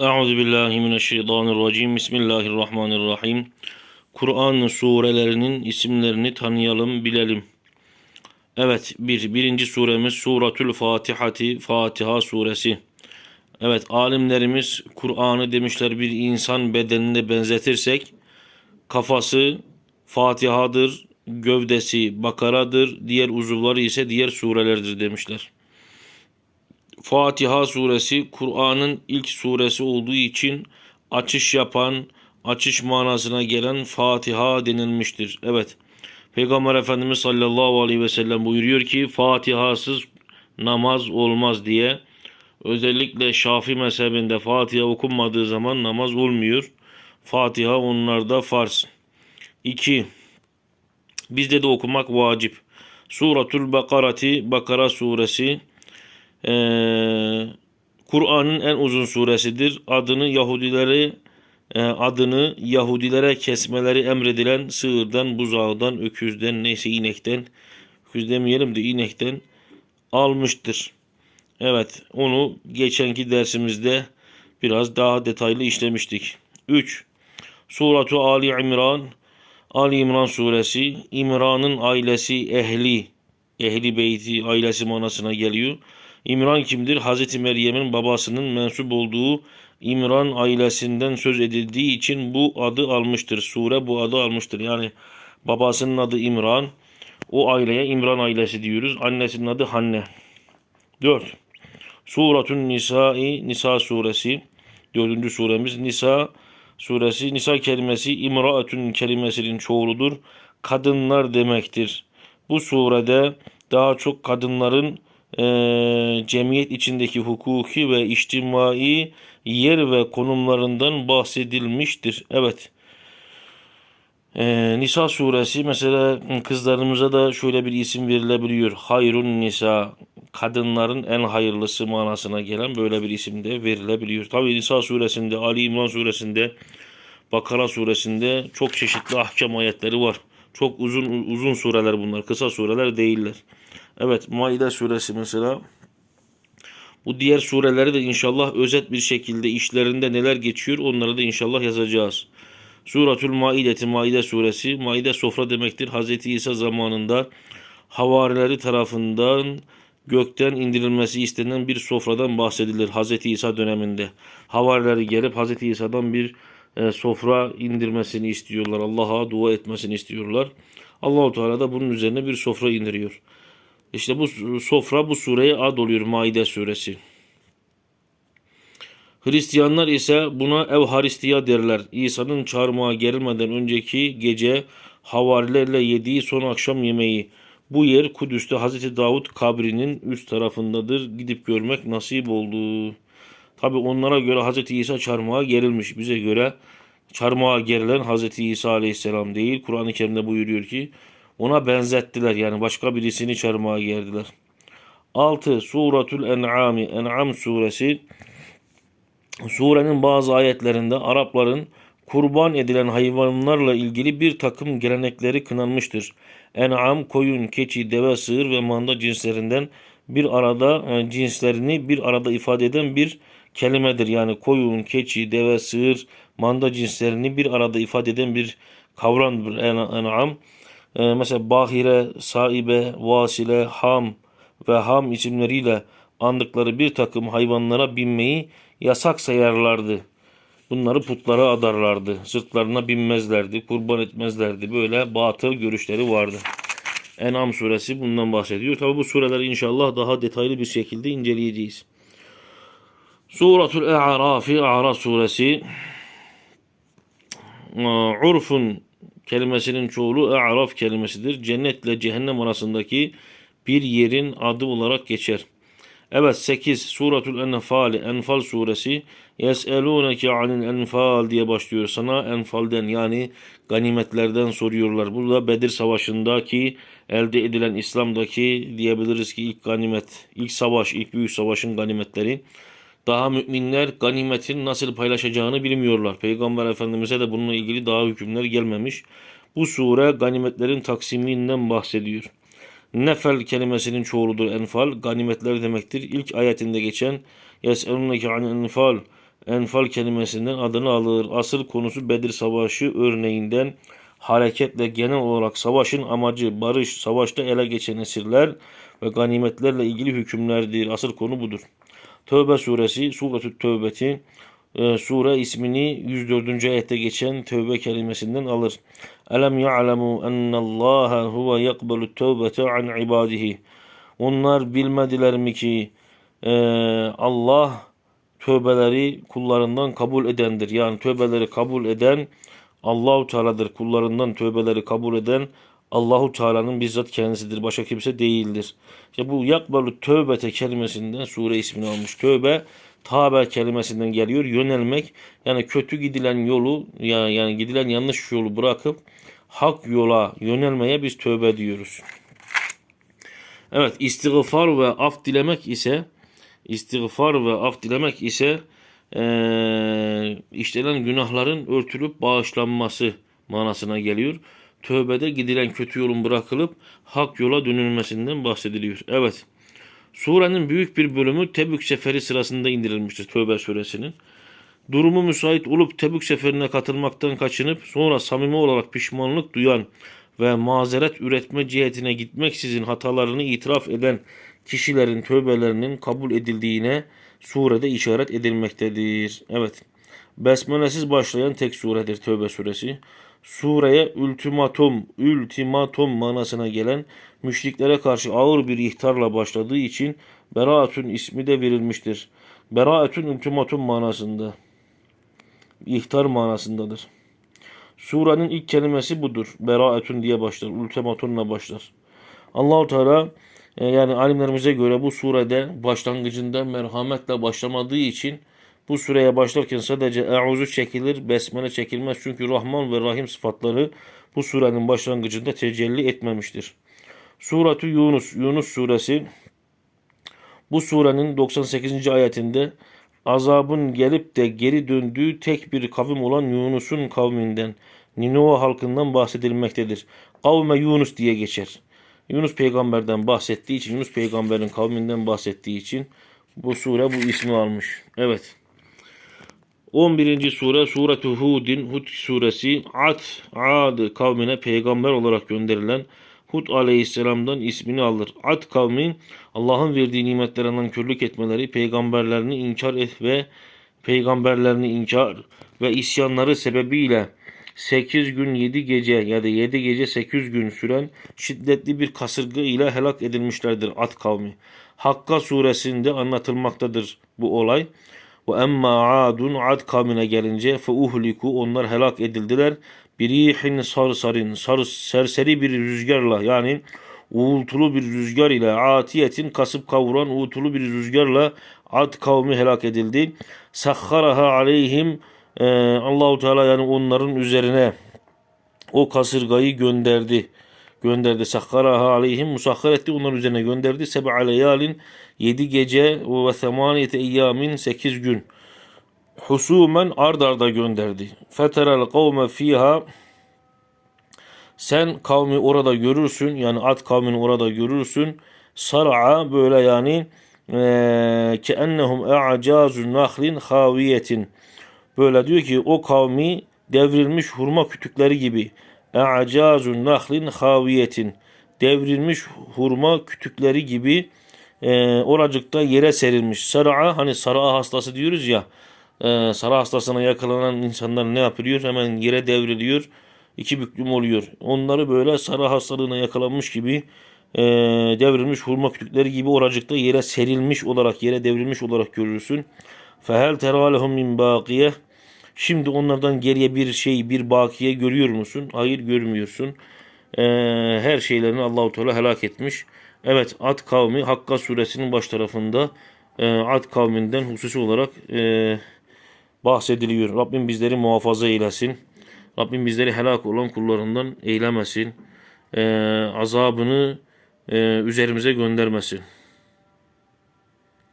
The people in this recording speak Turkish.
Euzu billahi mineşşeytanirracim. Bismillahirrahmanirrahim. Kur'an surelerinin isimlerini tanıyalım, bilelim. Evet, bir birinci suremiz Suratül Fatihati, Fatiha suresi. Evet, alimlerimiz Kur'an'ı demişler bir insan bedenine benzetirsek kafası Fatiha'dır, gövdesi Bakara'dır, diğer uzuvları ise diğer surelerdir demişler. Fatiha suresi Kur'an'ın ilk suresi olduğu için açış yapan, açış manasına gelen Fatiha denilmiştir. Evet. Peygamber Efendimiz sallallahu aleyhi ve sellem buyuruyor ki Fatihasız namaz olmaz diye. Özellikle Şafi mezhebinde Fatiha okunmadığı zaman namaz olmuyor. Fatiha onlarda farz. 2. Bizde de okumak vacip. Suratul Bakarati Bakara suresi ee, Kur'an'ın en uzun suresidir. Adını Yahudilere e, adını Yahudilere kesmeleri emredilen sığırdan, buzağdan, öküzden, neyse inekten, öküz demeyelim de inekten almıştır. Evet, onu geçenki dersimizde biraz daha detaylı işlemiştik. 3. Suratu Ali İmran Ali İmran suresi İmran'ın ailesi ehli ehli beyti ailesi manasına geliyor. İmran kimdir? Hazreti Meryem'in babasının mensup olduğu İmran ailesinden söz edildiği için bu adı almıştır. Sure bu adı almıştır. Yani babasının adı İmran. O aileye İmran ailesi diyoruz. Annesinin adı Hanne. 4. Suratun Nisa'i Nisa suresi. Dördüncü suremiz Nisa suresi. Nisa kelimesi İmraatun kelimesinin çoğuludur. Kadınlar demektir. Bu surede daha çok kadınların e, cemiyet içindeki hukuki ve içtimai yer ve konumlarından bahsedilmiştir. Evet. E, Nisa suresi mesela kızlarımıza da şöyle bir isim verilebiliyor. Hayrun Nisa kadınların en hayırlısı manasına gelen böyle bir isim de verilebiliyor. Tabi Nisa suresinde, Ali İmran suresinde, Bakara suresinde çok çeşitli ahkam ayetleri var. Çok uzun uzun sureler bunlar. Kısa sureler değiller. Evet Maide suresi mesela. Bu diğer sureleri de inşallah özet bir şekilde işlerinde neler geçiyor onları da inşallah yazacağız. Suratül Maideti Maide suresi. Maide sofra demektir. Hz. İsa zamanında havarileri tarafından gökten indirilmesi istenen bir sofradan bahsedilir. Hz. İsa döneminde. Havarileri gelip Hz. İsa'dan bir e, sofra indirmesini istiyorlar. Allah'a dua etmesini istiyorlar. Allahu Teala da bunun üzerine bir sofra indiriyor. İşte bu sofra bu sureye ad oluyor Maide suresi. Hristiyanlar ise buna Evharistiya derler. İsa'nın çarmıha gerilmeden önceki gece havarilerle yediği son akşam yemeği. Bu yer Kudüs'te Hazreti Davut kabrinin üst tarafındadır. Gidip görmek nasip oldu. Tabi onlara göre Hazreti İsa çarmıha gerilmiş. Bize göre çarmıha gerilen Hazreti İsa aleyhisselam değil. Kur'an-ı Kerim'de buyuruyor ki ona benzettiler yani başka birisini çarmıha gerdiler. 6. Suratul En'ami En'am suresi Surenin bazı ayetlerinde Arapların kurban edilen hayvanlarla ilgili bir takım gelenekleri kınanmıştır. En'am, koyun, keçi, deve, sığır ve manda cinslerinden bir arada e, cinslerini bir arada ifade eden bir kelimedir. Yani koyun, keçi, deve, sığır, manda cinslerini bir arada ifade eden bir kavramdır en'am. E, mesela Bahire, Saibe, Vasile, Ham ve Ham isimleriyle andıkları bir takım hayvanlara binmeyi yasak sayarlardı. Bunları putlara adarlardı. Sırtlarına binmezlerdi, kurban etmezlerdi. Böyle batıl görüşleri vardı. En'am suresi bundan bahsediyor. Tabi bu sureleri inşallah daha detaylı bir şekilde inceleyeceğiz. Suratul A'rafi A'raf suresi Urfun kelimesinin çoğulu A'raf kelimesidir. Cennetle cehennem arasındaki bir yerin adı olarak geçer. Evet 8 Suratul Enfal Enfal suresi Yes'elûneke anil enfal diye başlıyor sana enfalden yani ganimetlerden soruyorlar. Burada Bedir Savaşı'ndaki elde edilen İslam'daki diyebiliriz ki ilk ganimet, ilk savaş, ilk büyük savaşın ganimetleri. Daha müminler ganimetin nasıl paylaşacağını bilmiyorlar. Peygamber Efendimiz'e de bununla ilgili daha hükümler gelmemiş. Bu sure ganimetlerin taksiminden bahsediyor. Nefel kelimesinin çoğuludur enfal. Ganimetler demektir. İlk ayetinde geçen Yes'eluneke an enfal Enfal kelimesinden adını alır. Asıl konusu Bedir Savaşı örneğinden hareketle genel olarak savaşın amacı barış, savaşta ele geçen esirler ve ganimetlerle ilgili hükümlerdir. Asıl konu budur. Tövbe suresi, Suretü Tövbeti, e, sure ismini 104. ayette geçen tövbe kelimesinden alır. Elem ya'lemu ennallaha huve yakbalu tövbete an ibadihi. Onlar bilmediler mi ki e, Allah tövbeleri kullarından kabul edendir. Yani tövbeleri kabul eden Allahu Teala'dır. Kullarından tövbeleri kabul eden Allahu Teala'nın bizzat kendisidir. Başka kimse değildir. İşte bu yakbalu tövbete kelimesinden sure ismini almış. Tövbe tabe kelimesinden geliyor. Yönelmek yani kötü gidilen yolu yani, yani gidilen yanlış yolu bırakıp hak yola yönelmeye biz tövbe diyoruz. Evet istiğfar ve af dilemek ise istiğfar ve af dilemek ise eee işlenen günahların örtülüp bağışlanması manasına geliyor. Tövbede gidilen kötü yolun bırakılıp hak yola dönülmesinden bahsediliyor. Evet. Surenin büyük bir bölümü Tebük seferi sırasında indirilmiştir Tövbe suresinin. Durumu müsait olup Tebük seferine katılmaktan kaçınıp sonra samimi olarak pişmanlık duyan ve mazeret üretme cihetine gitmeksizin hatalarını itiraf eden kişilerin tövbelerinin kabul edildiğine surede işaret edilmektedir. Evet. Besmelesiz başlayan tek suredir Tövbe suresi. Sureye ultimatum, ultimatum manasına gelen müşriklere karşı ağır bir ihtarla başladığı için Beraatun ismi de verilmiştir. Beraatun ultimatum manasında. İhtar manasındadır. Surenin ilk kelimesi budur. Beraatun diye başlar. Ultimatumla başlar. Allahu Teala e, yani alimlerimize göre bu surede başlangıcında merhametle başlamadığı için bu sureye başlarken sadece e'uzu çekilir, besmele çekilmez. Çünkü Rahman ve Rahim sıfatları bu surenin başlangıcında tecelli etmemiştir. Suratu Yunus, Yunus suresi bu surenin 98. ayetinde azabın gelip de geri döndüğü tek bir kavim olan Yunus'un kavminden, Ninova halkından bahsedilmektedir. Kavme Yunus diye geçer. Yunus peygamberden bahsettiği için, Yunus peygamberin kavminden bahsettiği için bu sure bu ismi almış. Evet. 11. sure Suretu Hud'in Hud suresi Ad, Ad kavmine peygamber olarak gönderilen Hud aleyhisselamdan ismini alır. Ad kavmi Allah'ın verdiği nimetlerinden körlük etmeleri, peygamberlerini inkar et ve peygamberlerini inkar ve isyanları sebebiyle 8 gün 7 gece ya da 7 gece 8 gün süren şiddetli bir kasırga ile helak edilmişlerdir Ad kavmi. Hakka suresinde anlatılmaktadır bu olay. Ve emma adun ad kavmine gelince fe uhliku onlar helak edildiler. Birihin sarsarin sar, serseri bir rüzgarla yani uğultulu bir rüzgar ile atiyetin kasıp kavuran uğultulu bir rüzgarla ad kavmi helak edildi. Sakharaha aleyhim e, Allahu Teala yani onların üzerine o kasırgayı gönderdi. Gönderdi. Sakkaraha aleyhim musakhar etti. Onların üzerine gönderdi. Seb'a leyalin 7 gece ve semaniyete eyyamin 8 gün. Husumen ard arda gönderdi. Feterel kavme fiha sen kavmi orada görürsün. Yani Ad kavmini orada görürsün. Sar'a böyle yani ke ennehum e'acazun nahlin haviyetin. Böyle diyor ki o kavmi devrilmiş hurma kütükleri gibi. E'acazun nahlin haviyetin. Devrilmiş hurma kütükleri gibi e, oracıkta yere serilmiş. Sar'a hani sar'a hastası diyoruz ya. E, sar'a hastasına yakalanan insanlar ne yapıyor? Hemen yere devriliyor. iki büklüm oluyor. Onları böyle sar'a hastalığına yakalanmış gibi e, devrilmiş hurma kütükleri gibi oracıkta yere serilmiş olarak, yere devrilmiş olarak görürsün. Fehel teralehum min bakiye. Şimdi onlardan geriye bir şey, bir bakiye görüyor musun? Hayır görmüyorsun. Ee, her şeylerini Allahu Teala helak etmiş. Evet Ad kavmi Hakka suresinin baş tarafında e, Ad kavminden hususi olarak e, bahsediliyor. Rabbim bizleri muhafaza eylesin. Rabbim bizleri helak olan kullarından eylemesin. E, azabını e, üzerimize göndermesin.